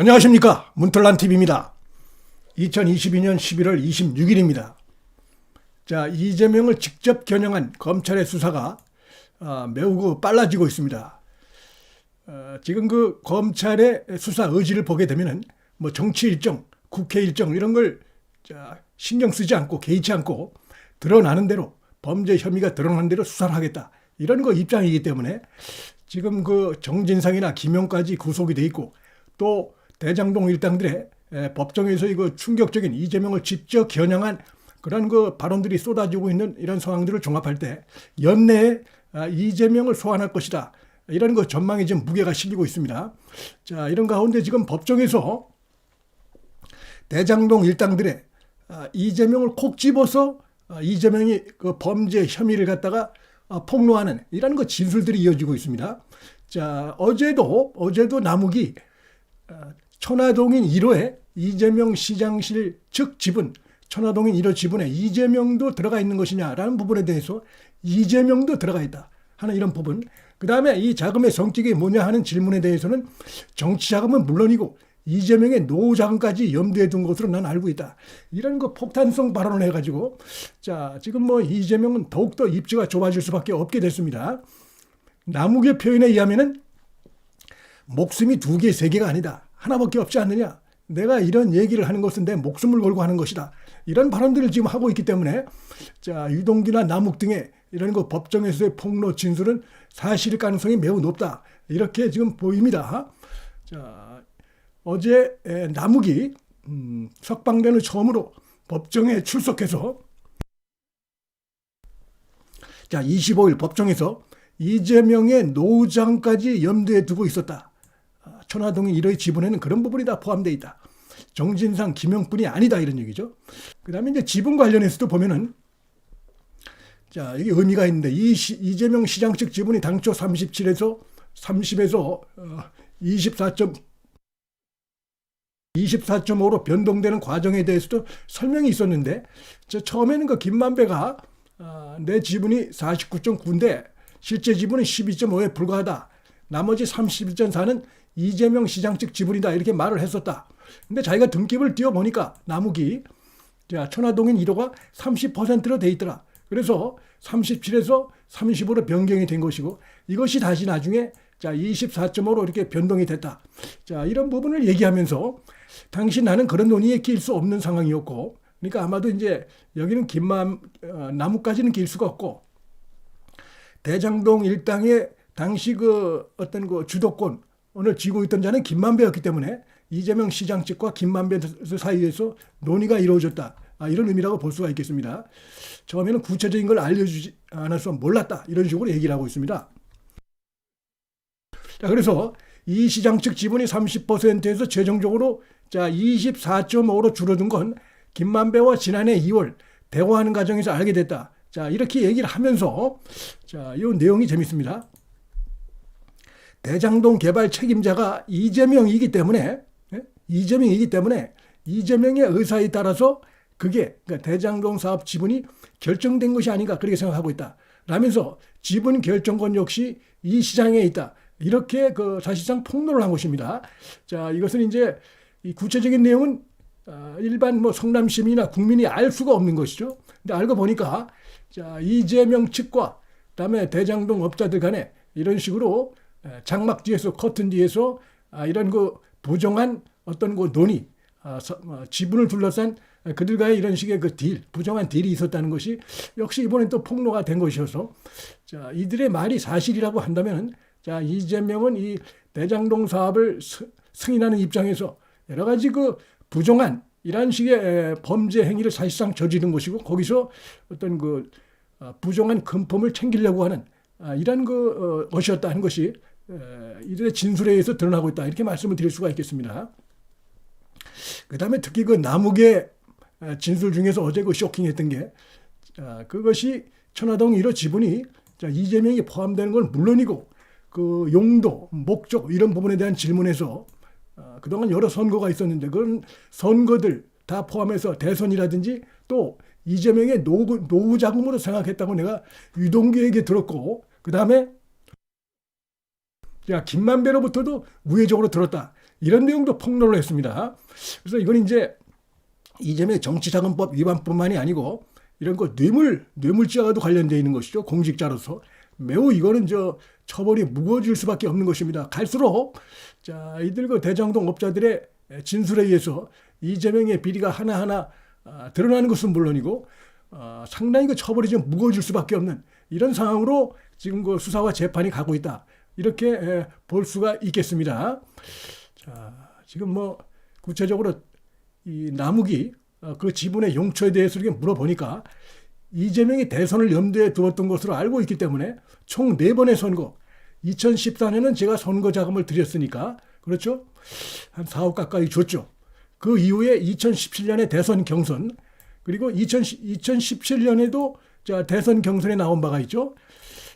안녕하십니까 문털란 TV입니다. 2022년 11월 26일입니다. 자 이재명을 직접 겨냥한 검찰의 수사가 아, 매우 그 빨라지고 있습니다. 어, 지금 그 검찰의 수사 의지를 보게 되면은 뭐 정치 일정, 국회 일정 이런 걸 자, 신경 쓰지 않고 개의치 않고 드러나는 대로 범죄 혐의가 드러나는 대로 수사를 하겠다 이런 거 입장이기 때문에 지금 그 정진상이나 김용까지 구속이 돼 있고 또 대장동 일당들의 에, 법정에서 이거 충격적인 이재명을 직접 겨냥한 그런 그 발언들이 쏟아지고 있는 이런 상황들을 종합할 때 연내에 아, 이재명을 소환할 것이다. 이런 그 전망이 지금 무게가 실리고 있습니다. 자, 이런 가운데 지금 법정에서 대장동 일당들의 아, 이재명을 콕 집어서 아, 이재명이 그 범죄 혐의를 갖다가 아, 폭로하는 이런 그 진술들이 이어지고 있습니다. 자, 어제도 어제도 남욱이 아, 천화동인 1호에 이재명 시장실 측 지분, 천화동인 1호 지분에 이재명도 들어가 있는 것이냐라는 부분에 대해서 이재명도 들어가 있다 하는 이런 부분. 그 다음에 이 자금의 성격이 뭐냐 하는 질문에 대해서는 정치 자금은 물론이고 이재명의 노후 자금까지 염두에 둔 것으로 난 알고 있다. 이런 거 폭탄성 발언을 해가지고 자 지금 뭐 이재명은 더욱더 입지가 좁아질 수밖에 없게 됐습니다. 남욱의 표현에 의하면은 목숨이 두 개, 세 개가 아니다. 하나밖에 없지 않느냐. 내가 이런 얘기를 하는 것은 내 목숨을 걸고 하는 것이다. 이런 발언들을 지금 하고 있기 때문에 자 유동기나 남욱 등의 이런 거 법정에서의 폭로 진술은 사실 가능성이 매우 높다. 이렇게 지금 보입니다. 자 어제 에, 남욱이 음, 석방된 후 처음으로 법정에 출석해서 자 25일 법정에서 이재명의 노후장까지 염두에 두고 있었다. 아, 천화동인 1호의 지분에는 그런 부분이 다 포함되어 있다. 정진상, 김영뿐이 아니다 이런 얘기죠. 그 다음에 이제 지분 관련해서도 보면은 자 이게 의미가 있는데 이 시, 이재명 시장 측 지분이 당초 37에서 30에서 어, 24. 24.5로 변동되는 과정에 대해서도 설명이 있었는데 저 처음에는 그 김만배가 어, 내 지분이 49.9인데 실제 지분은 12.5에 불과하다. 나머지 31.4는 이재명 시장 측 지분이다. 이렇게 말을 했었다. 근데 자기가 등기부를 띄워보니까 남욱이 자, 천화동인 1호가 30%로 돼 있더라. 그래서 37에서 35로 변경이 된 것이고 이것이 다시 나중에 자, 24.5로 이렇게 변동이 됐다. 자, 이런 부분을 얘기하면서 당시 나는 그런 논의에 낄수 없는 상황이었고 그러니까 아마도 이제 여기는 김만 어, 나무까지는 낄 수가 없고 대장동 일당의 당시 그 어떤 그 주도권 을 쥐고 있던 자는 김만배였기 때문에 이재명 시장 측과 김만배 사이에서 논의가 이루어졌다. 아, 이런 의미라고 볼 수가 있겠습니다. 처음에는 구체적인 걸 알려주지 않아서 몰랐다. 이런 식으로 얘기를 하고 있습니다. 자, 그래서 이 시장 측 지분이 30%에서 최종적으로 자 24.5로 줄어든 건 김만배와 지난해 2월 대화하는 과정에서 알게 됐다. 자 이렇게 얘기를 하면서 자 이 내용이 재밌습니다. 대장동 개발 책임자가 이재명이기 때문에 예? 이재명이기 때문에 이재명의 의사에 따라서 그게 그러니까 대장동 사업 지분이 결정된 것이 아닌가 그렇게 생각하고 있다. 라면서 지분 결정권 역시 이 시장에 있다. 이렇게 그 사실상 폭로를 한 것입니다. 자, 이것은 이제 이 구체적인 내용은 어, 일반 뭐 성남 시민이나 국민이 알 수가 없는 것이죠. 근데 알고 보니까 자, 이재명 측과 그다음에 대장동 업자들 간에 이런 식으로 장막 뒤에서 커튼 뒤에서 아, 이런 그 부정한 어떤 그 논의, 아, 어, 지분을 둘러싼 그들과의 이런 식의 그 딜, 부정한 딜이 있었다는 것이 역시 이번엔 또 폭로가 된 것이어서 자, 이들의 말이 사실이라고 한다면 자, 이재명은 이 대장동 사업을 승인하는 입장에서 여러 가지 그 부정한 이러한 식의 범죄 행위를 사실상 저지른 것이고 거기서 어떤 그 어, 부정한 금품을 챙기려고 하는 아, 이런 그 어, 것이었다 하는 것이 이들의 진술에 의해서 드러나고 있다 이렇게 말씀을 드릴 수가 있겠습니다. 그 다음에 특히 그 남욱의 진술 중에서 어제 그 쇼킹했던 게 그것이 천화동 1호 지분이 이재명이 포함되는 건 물론이고 그 용도, 목적 이런 부분에 대한 질문에서 어, 그동안 여러 선거가 있었는데 그런 선거들 다 포함해서 대선이라든지 또 이재명의 노후, 노후 자금으로 생각했다고 내가 유동규에게 들었고 그 다음에 야 김만배로부터도 우회적으로 들었다 이런 내용도 폭로를 했습니다. 그래서 이건 이제 이재명의 정치자금법 위반뿐만이 아니고 이런 거 뇌물 뇌물죄와도 관련되어 있는 것이죠. 공직자로서 매우 이거는 저 처벌이 무거워질 수밖에 없는 것입니다. 갈수록 자 이들 그 대장동 업자들의 진술에 의해서 이재명의 비리가 하나하나 아, 드러나는 것은 물론이고 어, 상당히 그 처벌이 좀 무거워질 수밖에 없는 이런 상황으로 지금 그 수사와 재판이 가고 있다. 이렇게 에, 볼 수가 있겠습니다. 자, 지금 뭐 구체적으로 이 남욱이 어, 그 지분의 용처에 대해서 이렇게 물어보니까 이재명이 대선을 염두에 두었던 것으로 알고 있기 때문에 총네 번의 선거, 2014년은 제가 선거 자금을 드렸으니까 그렇죠? 한 4억 가까이 줬죠. 그 이후에 2017년에 대선 경선 그리고 2017년에도 자 대선 경선에 나온 바가 있죠.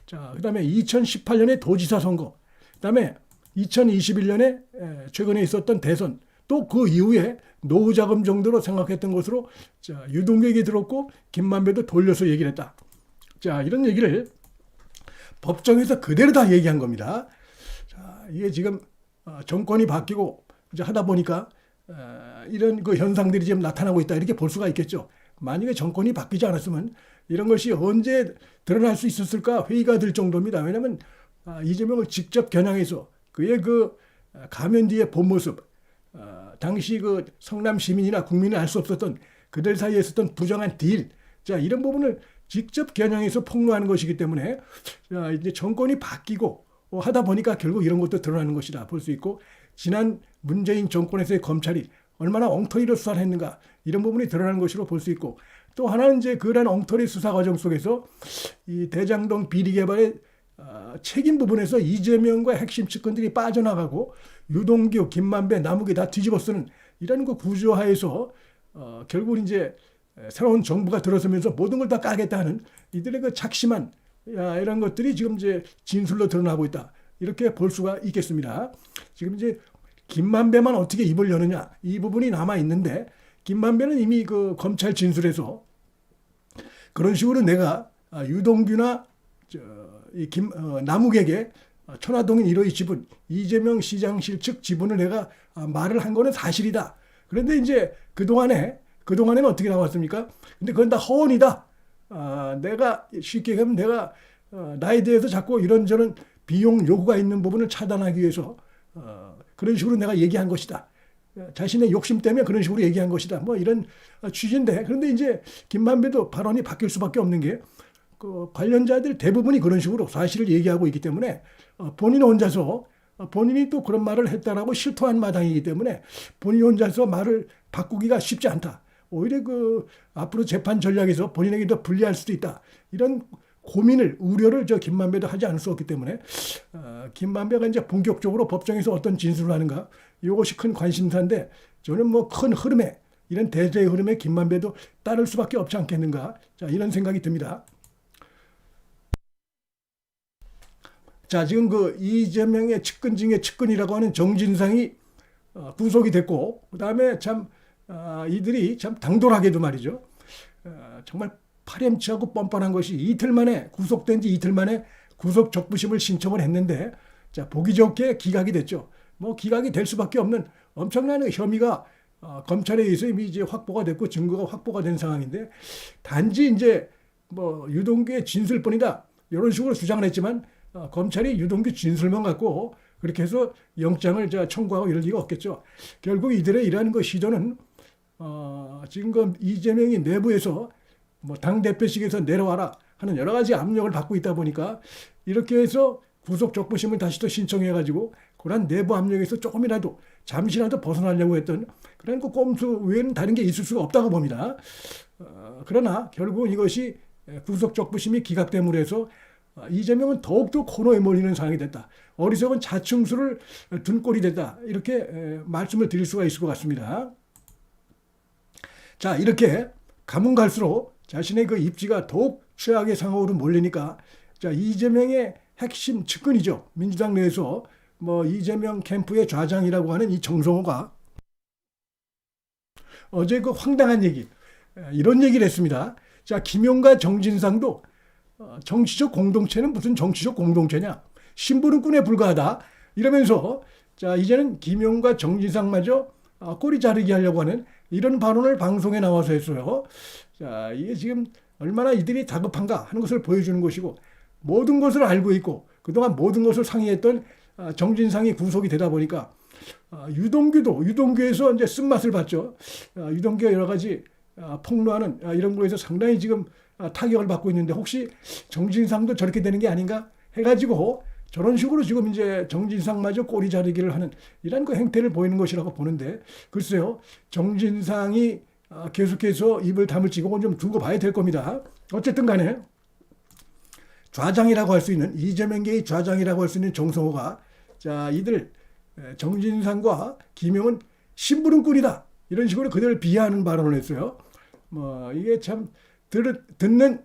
자 그다음에 2018년에 도지사 선거, 그다음에 2021년에 최근에 있었던 대선 또 그 이후에 노후 자금 정도로 생각했던 것으로 자 유동규에게 들었고 김만배도 돌려서 얘기를 했다. 자 이런 얘기를 법정에서 그대로 다 얘기한 겁니다. 자 이게 지금 어, 정권이 바뀌고 이제 하다 보니까 어, 이런 그 현상들이 지금 나타나고 있다 이렇게 볼 수가 있겠죠. 만약에 정권이 바뀌지 않았으면 이런 것이 언제 드러날 수 있었을까 회의가 될 정도입니다. 왜냐하면 아, 이재명을 직접 겨냥해서 그의 그 가면 뒤의 본 모습, 어, 당시 그 성남 시민이나 국민은 알 수 없었던 그들 사이에 있었던 부정한 딜, 자 이런 부분을 직접 겨냥해서 폭로하는 것이기 때문에 자, 이제 정권이 바뀌고 어, 하다 보니까 결국 이런 것도 드러나는 것이다 볼 수 있고 지난 문재인 정권에서의 검찰이 얼마나 엉터리로 수사를 했는가 이런 부분이 드러나는 것으로 볼 수 있고 또 하나는 이제 그런 엉터리 수사 과정 속에서 이 대장동 비리 개발의 어, 책임 부분에서 이재명과 핵심 측근들이 빠져나가고 유동규, 김만배, 남욱이 다 뒤집어쓰는 이런 그 구조 하에서 어, 결국 이제 새로운 정부가 들어서면서 모든 걸 다 까겠다 하는 이들의 그 작심한 야, 이런 것들이 지금 이제 진술로 드러나고 있다. 이렇게 볼 수가 있겠습니다. 지금 이제 김만배만 어떻게 입을 여느냐 이 부분이 남아 있는데 김만배는 이미 그 검찰 진술에서 그런 식으로 내가 아, 유동규나 이 김 어, 남욱에게 천화동인 1호의 지분 이재명 시장실 측 지분을 내가 아, 말을 한 거는 사실이다. 그런데 이제 그 동안에 그 동안에는 어떻게 나왔습니까? 근데 그건 다 허언이다. 아, 내가 쉽게 하면 내가 어, 나에 대해서 자꾸 이런저런 비용 요구가 있는 부분을 차단하기 위해서 어, 그런 식으로 내가 얘기한 것이다. 자신의 욕심 때문에 그런 식으로 얘기한 것이다. 뭐 이런 취지인데 그런데 이제 김만배도 발언이 바뀔 수밖에 없는 게 그 관련자들 대부분이 그런 식으로 사실을 얘기하고 있기 때문에 어, 본인 혼자서 어, 본인이 또 그런 말을 했다라고 실토한 마당이기 때문에 본인 혼자서 말을 바꾸기가 쉽지 않다. 오히려 그 앞으로 재판 전략에서 본인에게 더 불리할 수도 있다. 이런 고민을 우려를 저 김만배도 하지 않을 수 없기 때문에 어, 김만배가 이제 본격적으로 법정에서 어떤 진술을 하는가 이것이 큰 관심사인데 저는 뭐 큰 흐름에 이런 대세의 흐름에 김만배도 따를 수밖에 없지 않겠는가 자 이런 생각이 듭니다. 자 지금 그 이재명의 측근 중에 측근이라고 하는 정진상이 어, 구속이 됐고 그 다음에 참 어, 이들이 참 당돌하게도 말이죠 어, 정말 파렴치하고 뻔뻔한 것이 이틀 만에 구속된 지 이틀 만에 구속 적부심을 신청을 했는데 자 보기 좋게 기각이 됐죠. 뭐 기각이 될 수밖에 없는 엄청난 혐의가 어, 검찰에 의해서 이미 이제 확보가 됐고 증거가 확보가 된 상황인데 단지 이제 뭐 유동규의 진술뿐이다 이런 식으로 주장을 했지만 어, 검찰이 유동규 진술만 갖고 그렇게 해서 영장을 자 청구하고 이럴 리가 없겠죠. 결국 이들의 이러한 그 시도는 어, 지금 그 이재명이 내부에서 뭐 당 대표직에서 내려와라 하는 여러 가지 압력을 받고 있다 보니까 이렇게 해서 구속 적부심을 다시 또 신청해 가지고 그런 내부 압력에서 조금이라도 잠시라도 벗어나려고 했던 그런 그 꼼수 외에는 다른 게 있을 수가 없다고 봅니다. 어, 그러나 결국 이것이 구속 적 부심이 기각됨으로 해서 어, 이재명은 더욱더 코너에 몰리는 상황이 됐다. 어리석은 자충수를 둔 꼴이 됐다. 이렇게 말씀을 드릴 수가 있을 것 같습니다. 자, 이렇게 가면 갈수록 자신의 그 입지가 더욱 최악의 상황으로 몰리니까 자 이재명의 핵심 측근이죠 민주당 내에서 뭐 이재명 캠프의 좌장이라고 하는 이 정성호가 어제 그 황당한 얘기 이런 얘기를 했습니다. 자 김용과 정진상도 어, 정치적 공동체는 무슨 정치적 공동체냐 신부름꾼에 불과하다 이러면서 자 이제는 김용과 정진상마저 아, 꼬리 자르기 하려고 하는 이런 발언을 방송에 나와서 했어요. 자 이게 지금 얼마나 이들이 다급한가 하는 것을 보여주는 것이고 모든 것을 알고 있고 그동안 모든 것을 상의했던 아, 정진상이 구속이 되다 보니까 아, 유동규도 유동규에서 이제 쓴맛을 봤죠. 아, 유동규가 여러 가지 아, 폭로하는 아, 이런 거에서 상당히 지금 아, 타격을 받고 있는데 혹시 정진상도 저렇게 되는 게 아닌가 해가지고 저런 식으로 지금 이제 정진상마저 꼬리 자르기를 하는 이런 그 행태를 보이는 것이라고 보는데 글쎄요 정진상이 아, 계속해서 입을 다물지 이건 좀 두고 봐야 될 겁니다. 어쨌든 간에 좌장이라고 할 수 있는 이재명계의 좌장이라고 할 수 있는 정성호가 자 이들 에, 정진상과 김용은 심부름꾼이다 이런 식으로 그들을 비하하는 발언을 했어요. 뭐 이게 참 들, 듣는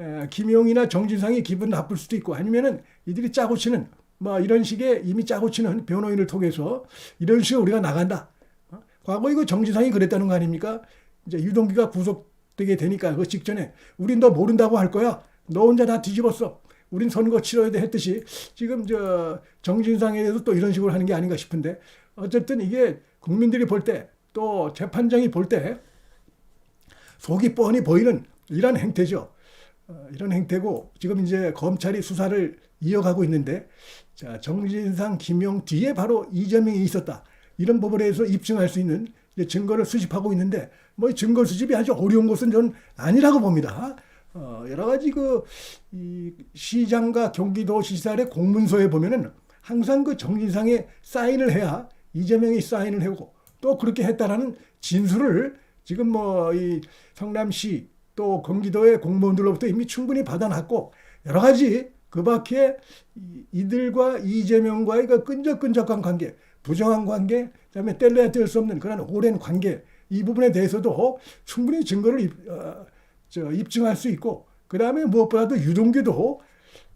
에, 김용이나 정진상이 기분 나쁠 수도 있고 아니면은 이들이 짜고 치는 뭐 이런 식의 이미 짜고 치는 변호인을 통해서 이런 식으로 우리가 나간다. 어? 과거 이거 정진상이 그랬다는 거 아닙니까? 이제 유동규가 구속되게 되니까 그 직전에 우린 너 모른다고 할 거야. 너 혼자 다 뒤집었어. 우린 선거 치러야 돼 했듯이 지금 저 정진상에 대해서 또 이런 식으로 하는 게 아닌가 싶은데 어쨌든 이게 국민들이 볼 때 또 재판장이 볼 때 속이 뻔히 보이는 이런 행태죠. 어, 이런 행태고 지금 이제 검찰이 수사를 이어가고 있는데 자 정진상, 김용 뒤에 바로 이재명이 있었다. 이런 부분에 대해서 입증할 수 있는 증거를 수집하고 있는데 뭐이 증거 수집이 아주 어려운 것은 저는 아니라고 봅니다. 어, 여러 가지 그, 이 시장과 경기도시설의 공문서에 보면은 항상 그 정진상의 사인을 해야 이재명이 사인을 하고 또 그렇게 했다라는 진술을 지금 뭐 이 성남시 또 경기도의 공무원들로부터 이미 충분히 받아놨고 여러 가지 그 밖에 이- 이들과 이재명과의 그 끈적끈적한 관계, 부정한 관계, 그다음에 뗄래야 뗄 수 없는 그런 오랜 관계 이 부분에 대해서도 충분히 증거를 입, 어, 저, 입증할 수 있고 그 다음에 무엇보다도 유동규도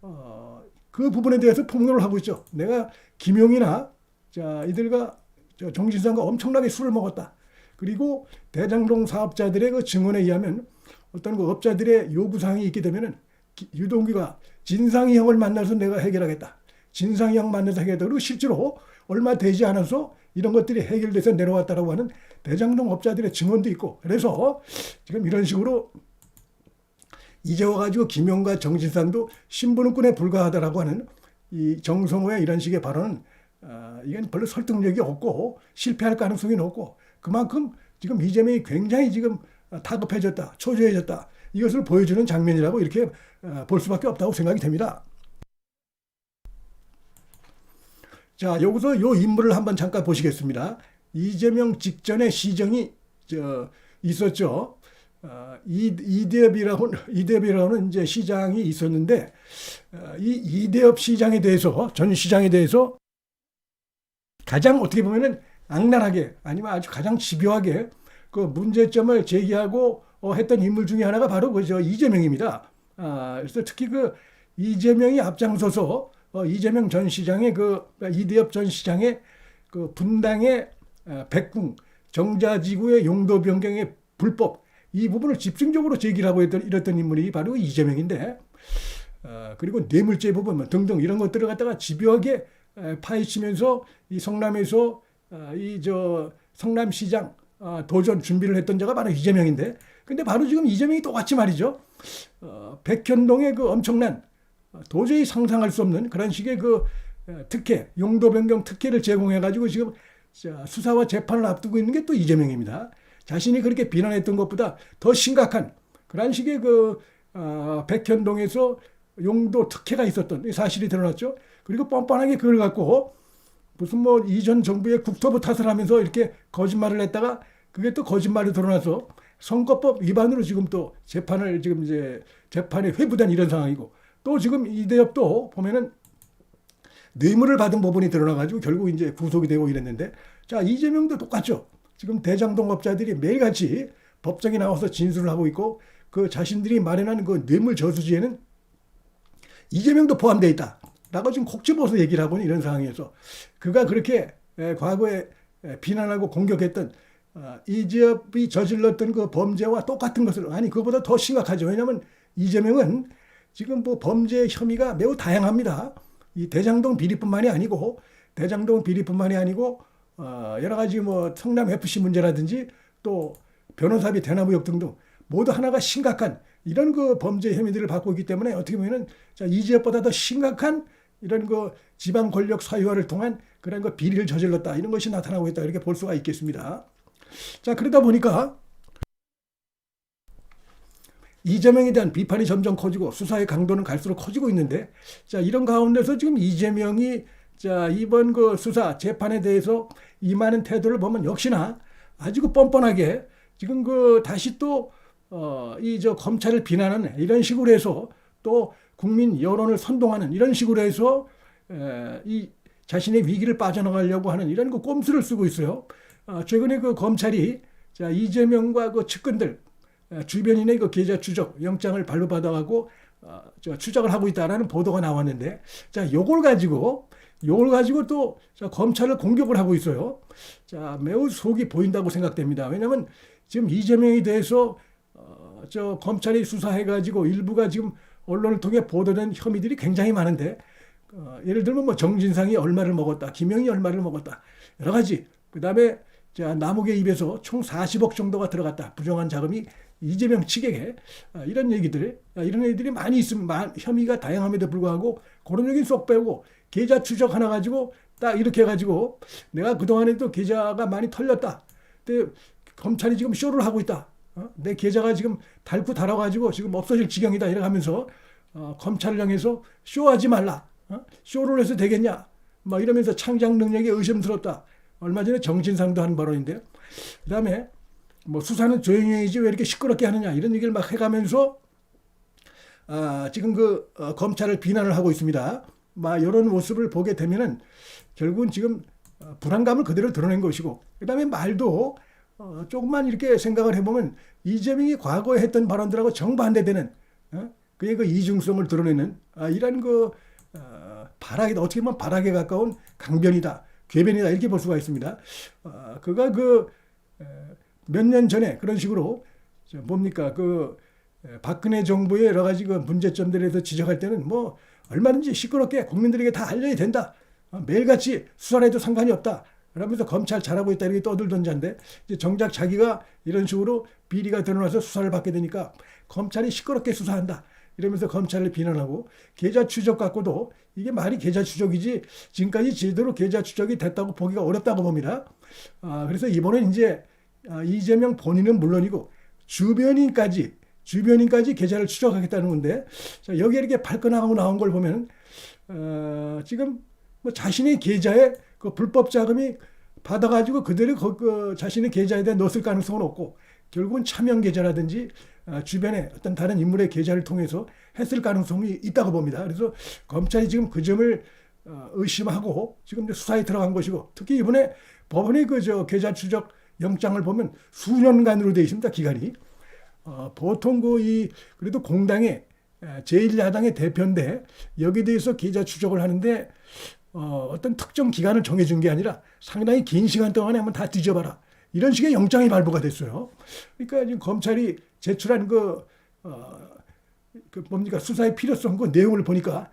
어, 그 부분에 대해서 폭로를 하고 있죠. 내가 김용이나 자 이들과 저 정진상과 엄청나게 술을 먹었다. 그리고 대장동 사업자들의 그 증언에 의하면 어떤 그 업자들의 요구사항이 있게 되면은 기- 유동규가 진상이 형을 만나서 내가 해결하겠다. 진상이 형 만나서 해결하겠다. 그리고 실제로 얼마 되지 않아서 이런 것들이 해결돼서 내려왔다라고 하는 대장동 업자들의 증언도 있고 그래서 지금 이런 식으로 이제 와가지고 김용과 정진상도 신분권에 불과하다라고 하는 이 정성호의 이런 식의 발언은 아, 이건 별로 설득력이 없고 실패할 가능성이 높고 그만큼 지금 이재명이 굉장히 지금 다급해졌다, 초조해졌다 이것을 보여주는 장면이라고 이렇게 아, 볼 수밖에 없다고 생각이 됩니다. 자 여기서 요 인물을 한번 잠깐 보시겠습니다. 이재명 직전에 시정이 저 있었죠. 어, 이, 이대엽이라고, 이대엽이라는 이제 시장이 있었는데, 어, 이 이대엽 시장에 대해서, 전 시장에 대해서 가장 어떻게 보면은 악랄하게, 아니면 아주 가장 집요하게 그 문제점을 제기하고 어, 했던 인물 중에 하나가 바로 그저 이재명입니다. 아, 그래서 특히 그 이재명이 앞장서서 어, 이재명 전 시장의 그 이대엽 전 시장의 그 분당의 어, 백궁 정자지구의 용도 변경의 불법 이 부분을 집중적으로 제기를 하고 했던 이랬던 인물이 바로 이재명인데 어, 그리고 뇌물죄 부분 뭐 등등 이런 것들을 갖다가 집요하게 에, 파헤치면서 이 성남에서 어, 이저 성남시장 어, 도전 준비를 했던 자가 바로 이재명인데 근데 바로 지금 이재명이 똑같이 말이죠 어, 백현동의 그 엄청난 어, 도저히 상상할 수 없는 그런 식의 그 에, 특혜 용도 변경 특혜를 제공해 가지고 지금 자, 수사와 재판을 앞두고 있는 게 또 이재명입니다. 자신이 그렇게 비난했던 것보다 더 심각한 그런 식의 그 어, 백현동에서 용도 특혜가 있었던 사실이 드러났죠. 그리고 뻔뻔하게 그걸 갖고 무슨 뭐 이전 정부의 국토부 탓을 하면서 이렇게 거짓말을 했다가 그게 또 거짓말이 드러나서 선거법 위반으로 지금 또 재판을 지금 이제 재판에 회부된 이런 상황이고 또 지금 이대엽도 보면은 뇌물을 받은 부분이 드러나가지고 결국 이제 구속이 되고 이랬는데 자 이재명도 똑같죠. 지금 대장동 업자들이 매일같이 법정에 나와서 진술을 하고 있고 그 자신들이 마련한 그 뇌물 저수지에는 이재명도 포함되어 있다. 라고 지금 콕 집어서 얘기를 하고 있는 이런 상황에서 그가 그렇게 에, 과거에 에, 비난하고 공격했던 아, 이재엽이 저질렀던 그 범죄와 똑같은 것을 아니 그보다 더 심각하죠. 왜냐하면 이재명은 지금 뭐 범죄 혐의가 매우 다양합니다. 이 대장동 비리뿐만이 아니고 대장동 비리뿐만이 아니고 어, 여러 가지 뭐 성남 FC 문제라든지 또 변호사비 대나무 역 등등 모두 하나가 심각한 이런 그 범죄 혐의들을 받고 있기 때문에 어떻게 보면은 자, 이 지역보다 더 심각한 이런 그 지방 권력 사유화를 통한 그런 그 비리를 저질렀다 이런 것이 나타나고 있다 이렇게 볼 수가 있겠습니다. 자 그러다 보니까 이재명에 대한 비판이 점점 커지고 수사의 강도는 갈수록 커지고 있는데 자 이런 가운데서 지금 이재명이 자 이번 그 수사 재판에 대해서 임하는 태도를 보면 역시나 아주 그 뻔뻔하게 지금 그 다시 또 어 이 저 검찰을 비난하는 이런 식으로 해서 또 국민 여론을 선동하는 이런 식으로 해서 에, 이 자신의 위기를 빠져나가려고 하는 이런 그 꼼수를 쓰고 있어요. 아, 최근에 그 검찰이 자 이재명과 그 측근들 에, 주변인의 그 계좌 추적 영장을 발부받아가고 어, 저 추적을 하고 있다라는 보도가 나왔는데 자 요걸 가지고 요걸 가지고 또 자, 검찰을 공격을 하고 있어요. 자 매우 속이 보인다고 생각됩니다. 왜냐하면 지금 이재명에 대해서 어, 저 검찰이 수사해가지고 일부가 지금 언론을 통해 보도된 혐의들이 굉장히 많은데 어, 예를 들면 뭐 정진상이 얼마를 먹었다, 김영이 얼마를 먹었다 여러 가지 그 다음에 자 남욱의 입에서 총 40억 정도가 들어갔다 부정한 자금이 이재명 측에게 아, 이런 얘기들 아, 이런 얘기들이 많이 있으면 마- 혐의가 다양함에도 불구하고 그런 얘기 쏙 빼고 계좌 추적 하나 가지고 딱 이렇게 해가지고 내가 그동안에도 계좌가 많이 털렸다. 근데 검찰이 지금 쇼를 하고 있다. 어? 내 계좌가 지금 닳고 달아가지고 지금 없어질 지경이다. 이래 가면서 어, 검찰을 향해서 쇼하지 말라. 어? 쇼를 해서 되겠냐? 막 이러면서 창작 능력이 의심스럽다. 얼마 전에 정진상도 한 발언인데요. 그 다음에 뭐 수사는 조용히 해야지 왜 이렇게 시끄럽게 하느냐 이런 얘기를 막 해가면서 아, 지금 그 어, 검찰을 비난을 하고 있습니다. 막 이런 모습을 보게 되면은 결국은 지금 어, 불안감을 그대로 드러낸 것이고 그다음에 말도 어, 조금만 이렇게 생각을 해보면 이재명이 과거에 했던 발언들하고 정반대되는 어? 그의 그 이중성을 드러내는 아, 이런 그 어, 발악이 어떻게 보면 발악에 가까운 강변이다, 궤변이다 이렇게 볼 수가 있습니다. 어, 그가 그 몇 년 전에 그런 식으로 저 뭡니까 그 에, 박근혜 정부의 여러 가지 그 문제점들에 대해서 지적할 때는 뭐 얼마든지 시끄럽게 국민들에게 다 알려야 된다. 어, 매일같이 수사를 해도 상관이 없다. 그러면서 검찰 잘하고 있다 이렇게 떠들던 자인데 이제 정작 자기가 이런 식으로 비리가 드러나서 수사를 받게 되니까 검찰이 시끄럽게 수사한다. 이러면서 검찰을 비난하고 계좌 추적 갖고도 이게 말이 계좌 추적이지 지금까지 제대로 계좌 추적이 됐다고 보기가 어렵다고 봅니다. 아, 그래서 이번엔 이제 아, 이재명 본인은 물론이고 주변인까지 주변인까지 계좌를 추적하겠다는 건데 자, 여기에 이렇게 발끈하고 나온 걸 보면 어, 지금 뭐 자신의 계좌에 그 불법 자금이 받아가지고 그대로 그, 그 자신의 계좌에다 넣었을 가능성은 없고 결국은 차명 계좌라든지 어, 주변에 어떤 다른 인물의 계좌를 통해서 했을 가능성이 있다고 봅니다. 그래서 검찰이 지금 그 점을 어, 의심하고 지금 수사에 들어간 것이고 특히 이번에 법원의 그 저 계좌 추적 영장을 보면 수년간으로 되어 있습니다. 기간이. 어, 보통 그 이 그래도 공당의 제1야당의 대표인데 여기에 대해서 계좌 추적을 하는데 어, 어떤 특정 기간을 정해준 게 아니라 상당히 긴 시간 동안에 한번 다 뒤져봐라. 이런 식의 영장이 발부가 됐어요. 그러니까 지금 검찰이 제출한 그, 어, 그 뭡니까 수사의 필요성 그 내용을 보니까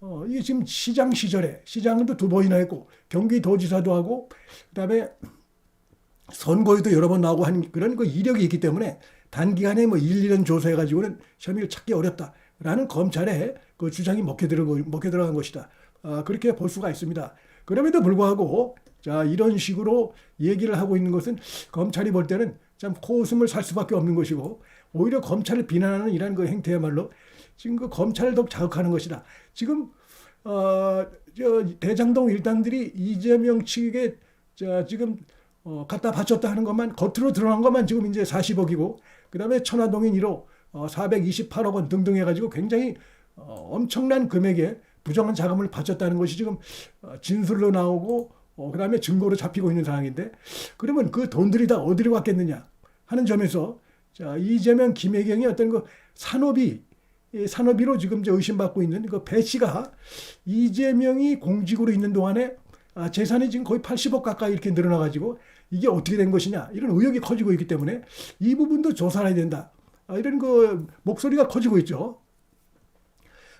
어, 이게 지금 시장 시절에 시장도 두 번이나 했고 경기도지사도 하고 그다음에 선거에도 여러 번 나오고 한 그런 그 이력이 있기 때문에 단기간에 뭐 1, 2년 조사해가지고는 혐의를 찾기 어렵다라는 검찰의 그 주장이 먹혀 들어간, 먹혀 들어간 것이다. 아, 그렇게 볼 수가 있습니다. 그럼에도 불구하고 자 이런 식으로 얘기를 하고 있는 것은 검찰이 볼 때는 참 코웃음을 살 수밖에 없는 것이고 오히려 검찰을 비난하는 이런 그 행태야말로 지금 그 검찰을 더욱 자극하는 것이다. 지금 어, 저 대장동 일당들이 이재명 측에게 자, 지금 어, 갖다 바쳤다 하는 것만 겉으로 드러난 것만 지금 이제 40억이고 그 다음에 천화동인 1호 어, 428억 원 등등 해가지고 굉장히 어, 엄청난 금액의 부정한 자금을 바쳤다는 것이 지금 어, 진술로 나오고 어, 그 다음에 증거로 잡히고 있는 상황인데 그러면 그 돈들이 다 어디로 갔겠느냐 하는 점에서 자 이재명 김혜경이 어떤 그 산업이 이 산업이로 지금 이제 의심받고 있는 그 배 씨가 이재명이 공직으로 있는 동안에 아, 재산이 지금 거의 80억 가까이 이렇게 늘어나가지고 이게 어떻게 된 것이냐 이런 의혹이 커지고 있기 때문에 이 부분도 조사해야 된다. 아, 이런 그 목소리가 커지고 있죠.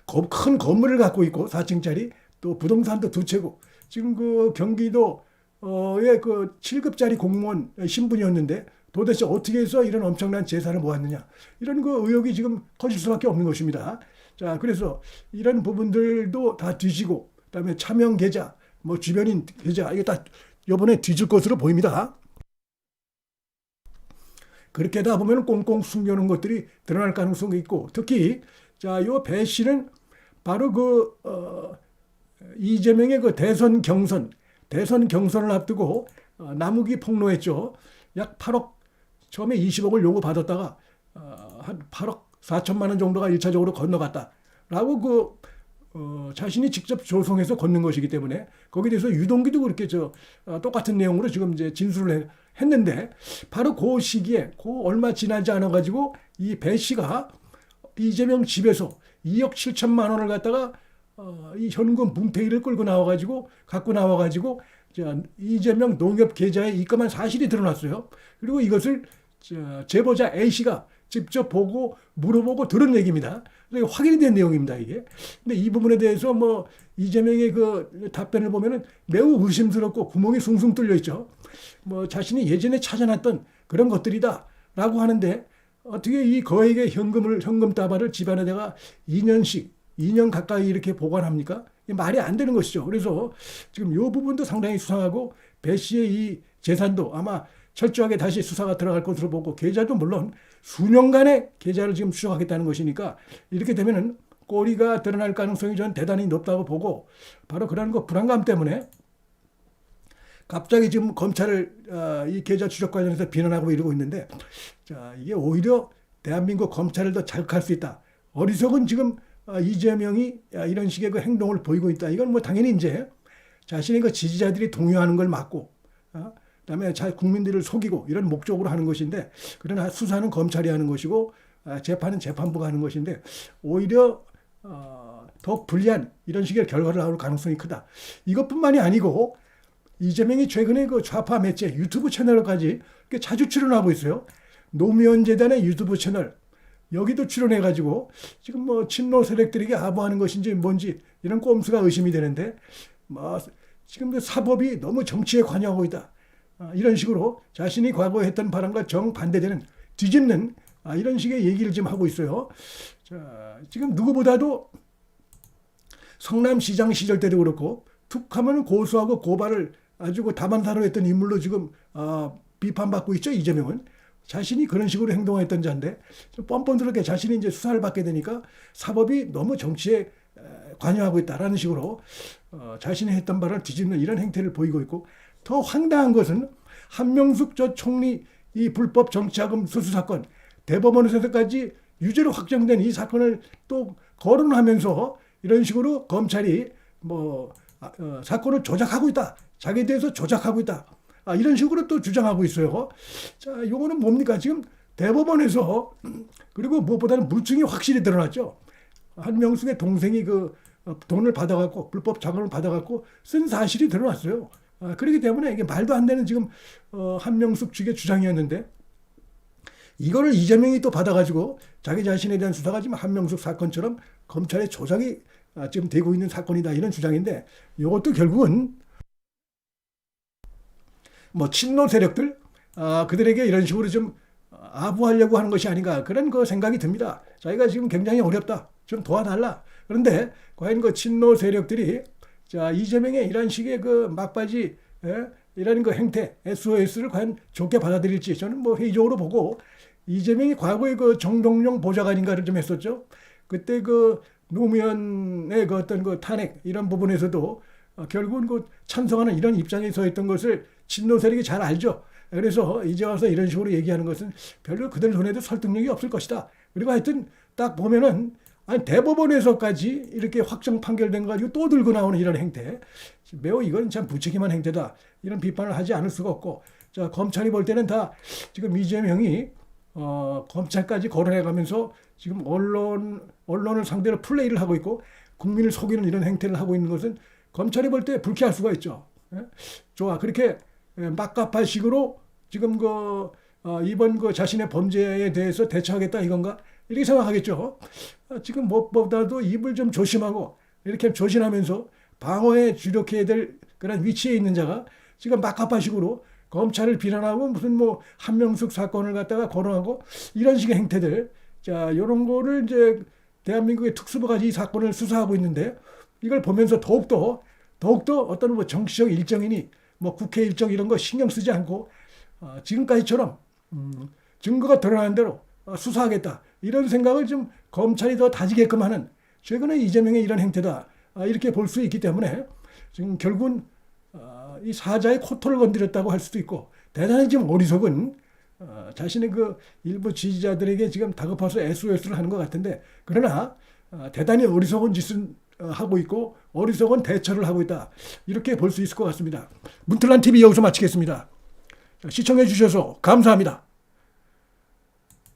거- 큰 건물을 갖고 있고 4층짜리 또 부동산도 두 채고 지금 그 경기도 어의 그 7급짜리 공무원 신분이었는데 도대체 어떻게 해서 이런 엄청난 재산을 모았느냐 이런 그 의혹이 지금 커질 수밖에 없는 것입니다. 자 그래서 이런 부분들도 다 뒤지고 그다음에 차명 계좌 뭐 주변인 계좌 이게 다 이번에 뒤질 것으로 보입니다. 그렇게 하다 보면 꽁꽁 숨겨놓은 것들이 드러날 가능성이 있고 특히 자 요 배 씨는 바로 그 어, 이재명의 그 대선 경선 대선 경선을 앞두고 어, 남욱이 폭로했죠. 약 8억 처음에 20억을 요구 받았다가 어, 한 8억 4천만 원 정도가 일차적으로 건너갔다 라고 그 어, 자신이 직접 조성해서 걷는 것이기 때문에 거기에 대해서 유동기도 그렇게 저 어, 똑같은 내용으로 지금 이제 진술을 해- 했는데 바로 그 시기에 그 얼마 지나지 않아 가지고 이 배 씨가 이재명 집에서 2억 7천만 원을 갖다가 어, 이 현금 문태기를 끌고 나와 가지고 갖고 나와 가지고 자, 이재명 농협 계좌에 입금한 사실이 드러났어요. 그리고 이것을 저, 제보자 A 씨가 직접 보고 물어보고 들은 얘기입니다. 그래서 확인이 된 내용입니다, 이게. 근데 이 부분에 대해서 뭐 이재명의 그 답변을 보면은 매우 의심스럽고 구멍이 숭숭 뚫려 있죠. 뭐 자신이 예전에 찾아놨던 그런 것들이다라고 하는데 어떻게 이 거액의 현금을 현금 다발을 집안에다가 2년씩 2년 가까이 이렇게 보관합니까? 말이 안 되는 것이죠. 그래서 지금 이 부분도 상당히 수상하고 배 씨의 이 재산도 아마 철저하게 다시 수사가 들어갈 것으로 보고 계좌도 물론 수년간의 계좌를 지금 추적하겠다는 것이니까 이렇게 되면은 꼬리가 드러날 가능성이 저는 대단히 높다고 보고 바로 그런 거 불안감 때문에 갑자기 지금 검찰을 어, 이 계좌 추적 관련해서 비난하고 이러고 있는데 자 이게 오히려 대한민국 검찰을 더 자극할 수 있다. 어리석은 지금 어, 이재명이 야, 이런 식의 그 행동을 보이고 있다. 이건 뭐 당연히 이제 자신의 그 지지자들이 동요하는 걸 막고 어? 그다음에 자 국민들을 속이고 이런 목적으로 하는 것인데 그러나 수사는 검찰이 하는 것이고 아, 재판은 재판부가 하는 것인데 오히려 어, 더 불리한 이런 식의 결과를 나올 가능성이 크다. 이것뿐만이 아니고 이재명이 최근에 그 좌파 매체 유튜브 채널까지 자주 출연하고 있어요. 노무현 재단의 유튜브 채널 여기도 출연해가지고 지금 뭐 친노 세력들에게 아부하는 것인지 뭔지 이런 꼼수가 의심이 되는데 뭐 지금 그 사법이 너무 정치에 관여하고 있다. 아, 이런 식으로 자신이 과거에 했던 바람과 정반대되는 뒤집는 아, 이런 식의 얘기를 지금 하고 있어요. 자, 지금 누구보다도 성남시장 시절 때도 그렇고 툭하면 고소하고 고발을 아주 그 다반사로 했던 인물로 지금 어, 비판받고 있죠 이재명은 자신이 그런 식으로 행동했던 자인데 좀 뻔뻔스럽게 자신이 이제 수사를 받게 되니까 사법이 너무 정치에 에, 관여하고 있다라는 식으로 어, 자신이 했던 바를 뒤집는 이런 행태를 보이고 있고 더 황당한 것은 한명숙 저 총리 이 불법 정치자금 수수 사건 대법원에서까지 유죄로 확정된 이 사건을 또 거론하면서 이런 식으로 검찰이 뭐 아, 어, 사건을 조작하고 있다. 자기에 대해서 조작하고 있다. 아, 이런 식으로 또 주장하고 있어요. 자, 요거는 뭡니까? 지금 대법원에서 그리고 무엇보다는 물증이 확실히 드러났죠. 한명숙의 동생이 그 어, 돈을 받아갖고 불법 자금을 받아갖고 쓴 사실이 드러났어요. 아, 그렇기 때문에 이게 말도 안 되는 지금 어, 한명숙 측의 주장이었는데 이거를 이재명이 또 받아가지고 자기 자신에 대한 수사가 지금 한명숙 사건처럼 검찰의 조작이 아, 지금 되고 있는 사건이다 이런 주장인데 이것도 결국은 뭐 친노 세력들 아, 그들에게 이런 식으로 좀 아부하려고 하는 것이 아닌가 그런 그 생각이 듭니다. 자기가 지금 굉장히 어렵다. 좀 도와달라. 그런데 과연 그 친노 세력들이 자 이재명의 이런 식의 그 막바지 예? 이런 그 행태 SOS를 과연 좋게 받아들일지 저는 뭐 회의적으로 보고 이재명이 과거에 그 정동영 보좌관인가를 좀 했었죠. 그때 그 노무현의 그 어떤 그 탄핵 이런 부분에서도 어, 결국은 그 찬성하는 이런 입장에 서 있던 것을 친노 세력이 잘 알죠. 그래서 이제 와서 이런 식으로 얘기하는 것은 별로 그들 손에도 설득력이 없을 것이다. 그리고 하여튼 딱 보면은 아니 대법원에서까지 이렇게 확정 판결된 거 가지고 또 들고 나오는 이런 행태. 매우 이건 참 부책임한 행태다. 이런 비판을 하지 않을 수가 없고. 자 검찰이 볼 때는 다 지금 이재명이 어, 검찰까지 거론해가면서 지금 언론 언론을 상대로 플레이를 하고 있고 국민을 속이는 이런 행태를 하고 있는 것은 검찰이 볼 때 불쾌할 수가 있죠. 예? 좋아. 그렇게 예, 막가파식으로 지금 그 어, 이번 그 자신의 범죄에 대해서 대처하겠다 이건가 이렇게 생각하겠죠. 아, 지금 무엇보다도 입을 좀 조심하고 이렇게 조심하면서 방어에 주력해야 될 그런 위치에 있는 자가 지금 막가파식으로 검찰을 비난하고 무슨 뭐 한명숙 사건을 갖다가 거론하고 이런 식의 행태들 자 이런 거를 이제 대한민국의 특수부가 이 사건을 수사하고 있는데 이걸 보면서 더욱더 더욱더 어떤 뭐 정치적 일정이니 뭐 국회 일정 이런 거 신경 쓰지 않고 어, 지금까지처럼 음, 증거가 드러나는 대로 어, 수사하겠다 이런 생각을 좀 검찰이 더 다지게끔 하는 최근에 이재명의 이런 행태다 아, 이렇게 볼 수 있기 때문에 지금 결국은 어, 이 사자의 코털을 건드렸다고 할 수도 있고 대단히 지금 어리석은 어, 자신의 그 일부 지지자들에게 지금 다급해서 SOS를 하는 것 같은데 그러나 어, 대단히 어리석은 짓을 어, 하고 있고 어리석은 대처를 하고 있다 이렇게 볼 수 있을 것 같습니다. 문틀란 TV 여기서 마치겠습니다. 시청해 주셔서 감사합니다.